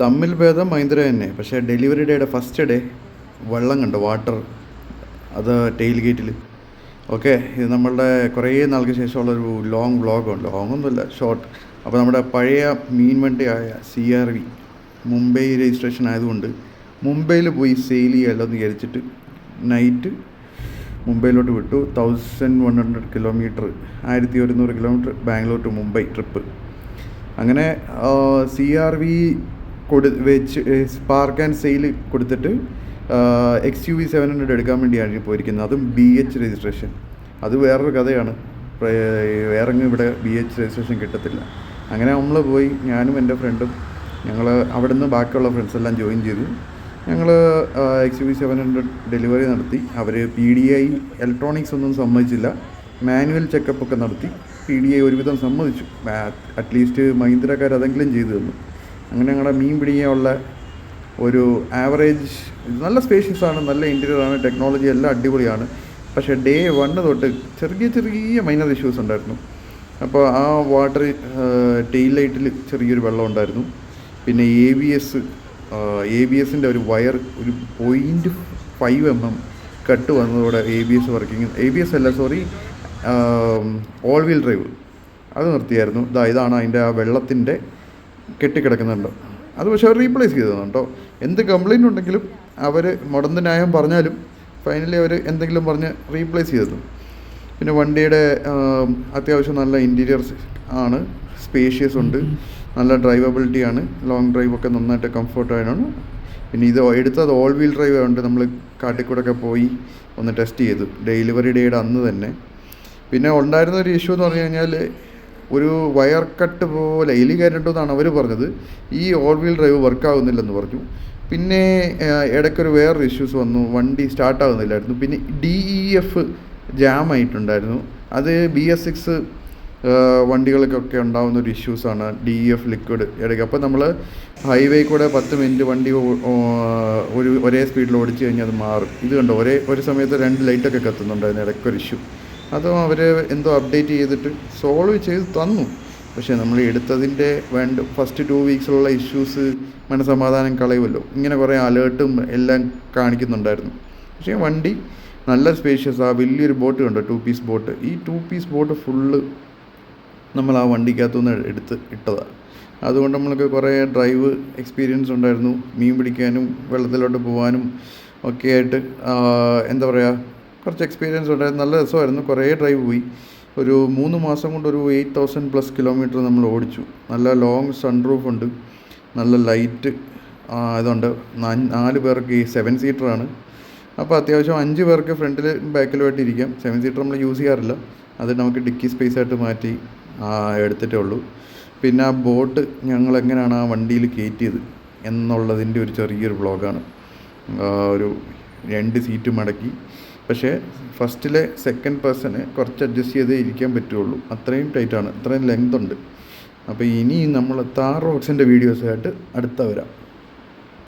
തമ്മിൽ ഭേദം മഹീന്ദ്ര തന്നെ. പക്ഷേ ഡെലിവറി ഡേയുടെ ഫസ്റ്റ് ഡേ വെള്ളം കണ്ടു വാട്ടർ അത് ടെയിൽ ഗേറ്റിൽ ഓക്കെ ഇത് നമ്മളുടെ കുറേ നാൾക്ക് ശേഷമുള്ളൊരു ലോങ് വ്ളോഗാണ് ലോങ് ഒന്നുമില്ല ഷോർട്ട് അപ്പോൾ നമ്മുടെ പഴയ മീൻ വണ്ടിയായ C R V Mumbai registration ആയതുകൊണ്ട് മുംബൈയിൽ പോയി സെയിൽ ചെയ്യാമല്ലോ എന്ന് വിചാരിച്ചിട്ട് നൈറ്റ് മുംബൈയിലോട്ട് വിട്ടു. തൗസൻഡ് വൺ ഹൺഡ്രഡ് കിലോമീറ്റർ ആയിരത്തി ഒരുന്നൂറ് kilometre Bangalore to Mumbai trip അങ്ങനെ സി ആർ വി കൊടു വെച്ച് പാർക്ക് ആൻഡ് സെയിൽ കൊടുത്തിട്ട് X U V seven hundred എടുക്കാൻ വേണ്ടിയാണ് പോയിരിക്കുന്നത്. അതും ബി എച്ച് രജിസ്ട്രേഷൻ അത് വേറൊരു കഥയാണ്. വേറെ ഇവിടെ ബി എച്ച് രജിസ്ട്രേഷൻ കിട്ടത്തില്ല. അങ്ങനെ നമ്മൾ പോയി ഞാനും എന്റെ ഫ്രണ്ടും ഞങ്ങൾ അവിടെ നിന്ന് ബാക്കിയുള്ള ഫ്രണ്ട്സ് എല്ലാം ജോയിൻ ചെയ്തു. ഞങ്ങൾ X U V seven hundred delivery നടത്തി. അവർ പി ഡി ഐ ഇലക്ട്രോണിക്സ് ഒന്നും സമ്മതിച്ചില്ല. മാനുവൽ ചെക്കപ്പ് ഒക്കെ നടത്തി. പി ഡി ഐ ഒരുവിധം സമ്മതിച്ചു. അറ്റ്ലീസ്റ്റ് മഹീന്ദ്രക്കാർ അതെങ്കിലും ചെയ്തു തന്നു. അങ്ങനെ ഞങ്ങളുടെ മീൻ പിടിക്കാനുള്ള ഒരു ആവറേജ് നല്ല സ്പേഷ്യസ് ആണ് നല്ല ഇന്റീരിയർ ആണ് ടെക്നോളജി എല്ലാം അടിപൊളിയാണ്. പക്ഷേ ഡേ വണ്ണ് തൊട്ട് ചെറിയ ചെറിയ മൈനർ ഇഷ്യൂസ് ഉണ്ടായിരുന്നു. അപ്പോൾ ആ വാട്ടർ ടെയിൽ ലൈറ്റിൽ ചെറിയൊരു വെള്ളം ഉണ്ടായിരുന്നു. പിന്നെ A B S A B എസിന്റെ ഒരു വയർ ഒരു point five M M cut വന്നതോടെ A B S working A B S അല്ല സോറി ഓൾ വീൽ ഡ്രൈവ് അത് നിർത്തിയായിരുന്നു. ഇതാ ഇതാണ് അതിന്റെ ആ വെള്ളത്തിന്റെ കെട്ടിക്കിടക്കുന്നുണ്ട്. അത് പക്ഷേ അവർ റീപ്ലേസ് ചെയ്തതാണ് കേട്ടോ എന്ത് കംപ്ലയിന്റ് ഉണ്ടെങ്കിലും അവർ മുടന്ത ന്യായം പറഞ്ഞാലും ഫൈനലി അവർ എന്തെങ്കിലും പറഞ്ഞ് റീപ്ലേസ് ചെയ്തു പിന്നെ വണ്ടിയുടെ അത്യാവശ്യം നല്ല ഇന്റീരിയർ ആണ് സ്പേഷ്യസ് ഉണ്ട് നല്ല ഡ്രൈവബിലിറ്റി ആണ് ലോങ് ഡ്രൈവൊക്കെ നന്നായിട്ട് കംഫർട്ടായാണ് പിന്നെ ഇത് എടുത്തത് ഓൾ വീൽ ഡ്രൈവ് ആയതുകൊണ്ട് നമ്മൾ കാട്ടിക്കൂടൊക്കെ പോയി ഒന്ന് ടെസ്റ്റ് ചെയ്തു. ഡെലിവറി ഡേയുടെ അന്ന് തന്നെ. പിന്നെ ഉണ്ടായിരുന്ന ഒരു ഇഷ്യൂ എന്ന് പറഞ്ഞു കഴിഞ്ഞാൽ ഒരു വയർ കട്ട് പോലെ എലി കയറിണ്ടെന്നാണ് അവർ പറഞ്ഞത്. ഈ ഓൾ വീൽ ഡ്രൈവ് വർക്ക് ആകുന്നില്ലെന്ന് പറഞ്ഞു. പിന്നെ ഇടയ്ക്കൊരു വേറൊരു ഇഷ്യൂസ് വന്നു. വണ്ടി സ്റ്റാർട്ട് ആകുന്നില്ലായിരുന്നു പിന്നെ ഡി ഇ എഫ് ജാം ആയിട്ടുണ്ടായിരുന്നു. അത് ബി എസ് സിക്സ് വണ്ടികൾക്കൊക്കെ ഉണ്ടാകുന്ന ഒരു ഇഷ്യൂസാണ് ഡി എഫ് ലിക്വിഡ് ഇടയ്ക്ക്. അപ്പോൾ നമ്മൾ ഹൈവേ കൂടെ പത്ത് മിനിറ്റ് വണ്ടി ഒരു ഒരേ സ്പീഡിൽ ഓടിച്ചു കഴിഞ്ഞാൽ അത് മാറും. ഇത് കണ്ടോ? ഒരേ ഒരു സമയത്ത് രണ്ട് ലൈറ്റൊക്കെ കത്തുന്നുണ്ടായിരുന്നു ഇടയ്ക്കൊരു ഇഷ്യൂ അതും അവർ എന്തോ അപ്ഡേറ്റ് ചെയ്തിട്ട് സോൾവ് ചെയ്ത് തന്നു. പക്ഷേ നമ്മൾ എടുത്തതിന്റെ വേണ്ട ഫസ്റ്റ് ടു വീക്സിലുള്ള ഇഷ്യൂസ് മനസമാധാനം കളയുമല്ലോ. ഇങ്ങനെ കുറേ അലേർട്ടും എല്ലാം കാണിക്കുന്നുണ്ടായിരുന്നു. പക്ഷേ വണ്ടി നല്ല സ്പേഷ്യസ് ആ വലിയൊരു ബോട്ട് കണ്ടോ? ടു പീസ് ബോട്ട് ഈ ടു പീസ് ബോട്ട് ഫുള്ള് നമ്മൾ ആ വണ്ടിക്കകത്തുനിന്ന് എടുത്ത് ഇട്ടതാണ് അതുകൊണ്ട് നമ്മൾക്ക് കുറേ ഡ്രൈവ് എക്സ്പീരിയൻസ് ഉണ്ടായിരുന്നു. മീൻ പിടിക്കാനും വെള്ളത്തിലോട്ട് പോകാനും ഒക്കെ ആയിട്ട് എന്താ പറയുക കുറച്ച് എക്സ്പീരിയൻസ് ഉണ്ടായിരുന്നു. നല്ല രസമായിരുന്നു. കുറേ ഡ്രൈവ് പോയി. ഒരു മൂന്ന് മാസം കൊണ്ട് ഒരു എയ്റ്റ് തൗസൻഡ് പ്ലസ് കിലോമീറ്റർ നമ്മൾ ഓടിച്ചു. നല്ല ലോങ് സൺ റൂഫ് ഉണ്ട്. നല്ല ലൈറ്റ് ഇതുണ്ട്. നാല് പേർക്ക് ഈ സെവൻ സീറ്ററാണ് അപ്പോൾ അത്യാവശ്യം അഞ്ച് പേർക്ക് ഫ്രണ്ടിൽ ബാക്കിലുമായിട്ട് ഇരിക്കാം. സെവൻ സീറ്റർ നമ്മൾ യൂസ് ചെയ്യാറില്ല. അത് നമുക്ക് ഡിക്കി സ്പേസ് ആയിട്ട് മാറ്റി എടുത്തിട്ടേ ഉള്ളൂ. പിന്നെ ആ ബോട്ട് ഞങ്ങൾ എങ്ങനെയാണ് ആ വണ്ടിയിൽ കയറ്റിയത് എന്നുള്ളതിന്റെ ഒരു ചെറിയൊരു വ്ളോഗാണ് ഒരു രണ്ട് സീറ്റ് മടക്കി. പക്ഷേ ഫസ്റ്റിലെ സെക്കൻഡ് പേഴ്സണ് കുറച്ച് അഡ്ജസ്റ്റ് ചെയ്തേ ഇരിക്കാൻ പറ്റുള്ളൂ. അത്രയും ടൈറ്റാണ് അത്രയും ലെങ്ത് ഉണ്ട്. അപ്പോൾ ഇനി നമ്മൾ താർ റോഡ്സിന്റെ വീഡിയോസായിട്ട് അടുത്ത വരാം.